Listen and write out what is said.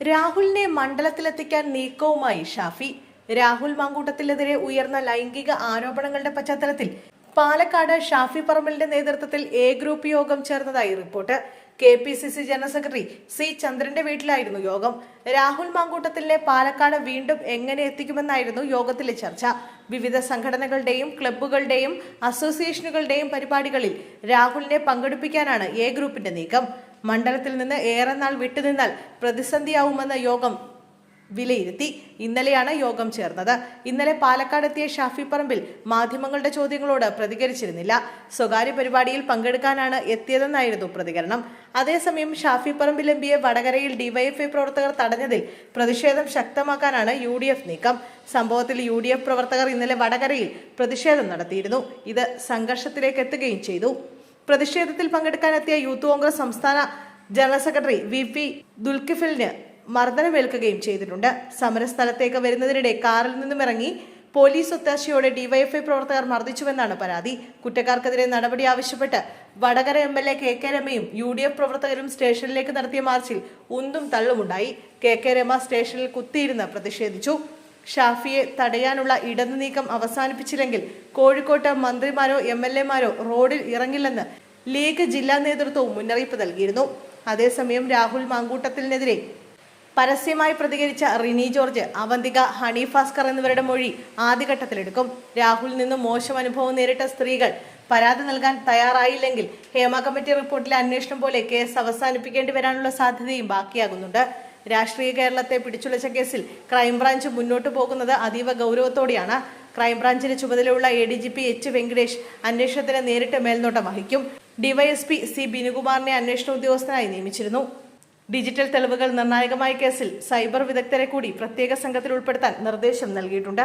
രാഹുലിനെ മണ്ഡലത്തിലെത്തിക്കാൻ നീക്കവുമായി ഷാഫി. രാഹുൽ മാങ്കൂട്ടത്തിനെതിരെ ഉയർന്ന ലൈംഗിക ആരോപണങ്ങളുടെ പശ്ചാത്തലത്തിൽ പാലക്കാട് ഷാഫി പറമ്പലിന്റെ നേതൃത്വത്തിൽ എ ഗ്രൂപ്പ് യോഗം ചേർന്നതായി report. K P C C general secretary C ചന്ദ്രന്റെ വീട്ടിലായിരുന്നു യോഗം. രാഹുൽ മാങ്കൂട്ടത്തിലെ പാലക്കാട് വീണ്ടും എങ്ങനെ എത്തിക്കുമെന്നായിരുന്നു യോഗത്തിലെ ചർച്ച. വിവിധ സംഘടനകളുടെയും ക്ലബ്ബുകളുടെയും അസോസിയേഷനുകളുടെയും പരിപാടികളിൽ രാഹുലിനെ പങ്കെടുപ്പിക്കാനാണ് എ ഗ്രൂപ്പിന്റെ നീക്കം. മണ്ഡലത്തിൽ നിന്ന് ഏറെ നാൾ വിട്ടുനിന്നാൽ പ്രതിസന്ധിയാവുമെന്ന യോഗം വിലയിരുത്തി. ഇന്നലെയാണ് യോഗം ചേർന്നത്. ഇന്നലെ പാലക്കാട് എത്തിയ ഷാഫി പറമ്പിൽ മാധ്യമങ്ങളുടെ ചോദ്യങ്ങളോട് പ്രതികരിച്ചിരുന്നില്ല. സ്വകാര്യ പരിപാടിയിൽ പങ്കെടുക്കാനാണ് എത്തിയതെന്നായിരുന്നു പ്രതികരണം. അതേസമയം ഷാഫി പറമ്പിൽ എം വടകരയിൽ ഡിവൈഎഫ്ഐ പ്രവർത്തകർ തടഞ്ഞതിൽ പ്രതിഷേധം ശക്തമാക്കാനാണ് യു നീക്കം. സംഭവത്തിൽ യു പ്രവർത്തകർ ഇന്നലെ വടകരയിൽ പ്രതിഷേധം നടത്തിയിരുന്നു. ഇത് സംഘർഷത്തിലേക്ക് എത്തുകയും ചെയ്തു. പ്രതിഷേധത്തിൽ പങ്കെടുക്കാനെത്തിയ യൂത്ത് കോൺഗ്രസ് സംസ്ഥാന ജനറൽ സെക്രട്ടറി വി പി ദുൽക്കിഫിലിന് മർദ്ദനമേൽക്കുകയും ചെയ്തിട്ടുണ്ട്. സമരസ്ഥലത്തേക്ക് വരുന്നതിനിടെ കാറിൽ നിന്നും ഇറങ്ങി പോലീസ് ഒത്താശയോടെ ഡിവൈഎഫ്ഐ പ്രവർത്തകർ മർദ്ദിച്ചുവെന്നാണ് പരാതി. കുറ്റക്കാർക്കെതിരെ നടപടി ആവശ്യപ്പെട്ട് Vadakara M L A K K രമയും U D F പ്രവർത്തകരും സ്റ്റേഷനിലേക്ക് നടത്തിയ മാർച്ചിൽ ഉന്തും തള്ളുമുണ്ടായി. കെ കെ രമ സ്റ്റേഷനിൽ കുത്തിയിരുന്ന് പ്രതിഷേധിച്ചു. ഷാഫിയെ തടയാനുള്ള ഇടതു നീക്കം അവസാനിപ്പിച്ചില്ലെങ്കിൽ കോഴിക്കോട്ട് മന്ത്രിമാരോ എം എൽ എമാരോ റോഡിൽ ഇറങ്ങില്ലെന്ന് ലീഗ് ജില്ലാ നേതൃത്വവും മുന്നറിയിപ്പ് നൽകിയിരുന്നു. അതേസമയം രാഹുൽ മാങ്കൂട്ടത്തിനെതിരെ പരസ്യമായി പ്രതികരിച്ച റിനി ജോർജ് അവന്തിക ഹണി ഭാസ്കർ എന്നിവരുടെ മൊഴി ആദ്യഘട്ടത്തിലെടുക്കും. രാഹുൽ നിന്നും മോശം അനുഭവം നേരിട്ട സ്ത്രീകൾ പരാതി നൽകാൻ തയ്യാറായില്ലെങ്കിൽ ഹേമ കമ്മിറ്റി റിപ്പോർട്ടിലെ അന്വേഷണം പോലെ കേസ് അവസാനിപ്പിക്കേണ്ടി വരാനുള്ള സാധ്യതയും ബാക്കിയാകുന്നുണ്ട്. രാഷ്ട്രീയ കേരളത്തെ പിടിച്ചുലച്ച കേസിൽ ക്രൈംബ്രാഞ്ച് മുന്നോട്ടു പോകുന്നത് അതീവ ഗൗരവത്തോടെയാണ്. ക്രൈംബ്രാഞ്ചിന് ചുമതലയുള്ള A D G P H Venkatesh അന്വേഷണത്തിന് നേരിട്ട് മേൽനോട്ടം വഹിക്കും. ഡിവൈഎസ്പി സി ബിനുകുമാറിനെ അന്വേഷണ ഉദ്യോഗസ്ഥനായി നിയമിച്ചിരുന്നു. ഡിജിറ്റൽ തെളിവുകൾ നിർണായകമായ കേസിൽ സൈബർ വിദഗ്ധരെ കൂടി പ്രത്യേക സംഘത്തിൽ ഉൾപ്പെടുത്താൻ നിർദ്ദേശം നൽകിയിട്ടുണ്ട്